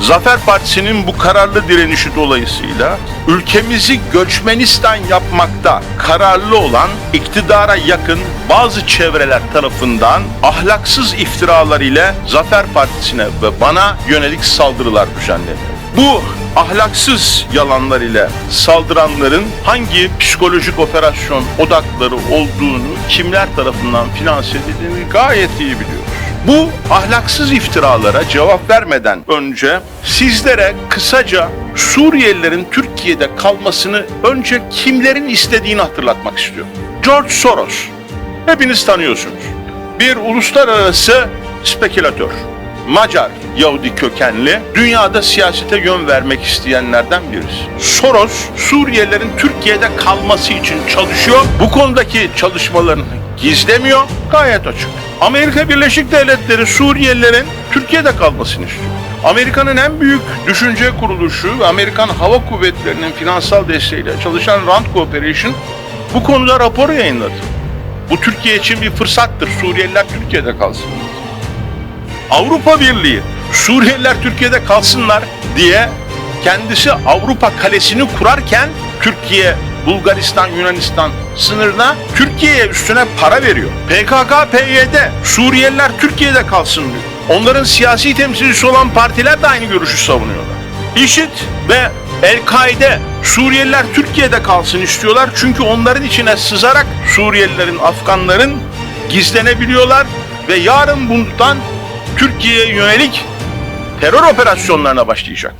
Zafer Partisi'nin bu kararlı direnişi dolayısıyla ülkemizi göçmenistan yapmakta kararlı olan iktidara yakın bazı çevreler tarafından ahlaksız iftiralar ile Zafer Partisi'ne ve bana yönelik saldırılar düzenleniyor. Bu ahlaksız yalanlar ile saldıranların hangi psikolojik operasyon odakları olduğunu kimler tarafından finanse edildiğini gayet iyi biliyoruz. Bu ahlaksız iftiralara cevap vermeden önce sizlere kısaca Suriyelilerin Türkiye'de kalmasını önce kimlerin istediğini hatırlatmak istiyorum. George Soros. Hepiniz tanıyorsunuz. Bir uluslararası spekülatör. Macar Yahudi kökenli, dünyada siyasete yön vermek isteyenlerden birisi. Soros, Suriyelilerin Türkiye'de kalması için çalışıyor. Bu konudaki çalışmalarını gizlemiyor, gayet açık. Amerika Birleşik Devletleri Suriyelilerin Türkiye'de kalmasını istiyor. Amerika'nın en büyük düşünce kuruluşu ve Amerikan Hava Kuvvetleri'nin finansal desteğiyle çalışan Rand Cooperation bu konuda rapor yayınladı. Bu Türkiye için bir fırsattır. Suriyeliler Türkiye'de kalsın. Avrupa Birliği Suriyeliler Türkiye'de kalsınlar diye kendisi Avrupa kalesini kurarken Türkiye, Bulgaristan, Yunanistan sınırına Türkiye'ye üstüne para veriyor. PKK, PYD Suriyeliler Türkiye'de kalsın diyor. Onların siyasi temsilcisi olan partiler de aynı görüşü savunuyorlar. IŞİD ve El-Kaide Suriyeliler Türkiye'de kalsın istiyorlar çünkü onların içine sızarak Suriyelilerin, Afganların gizlenebiliyorlar ve yarın bundan Türkiye'ye yönelik terör operasyonlarına başlayacak.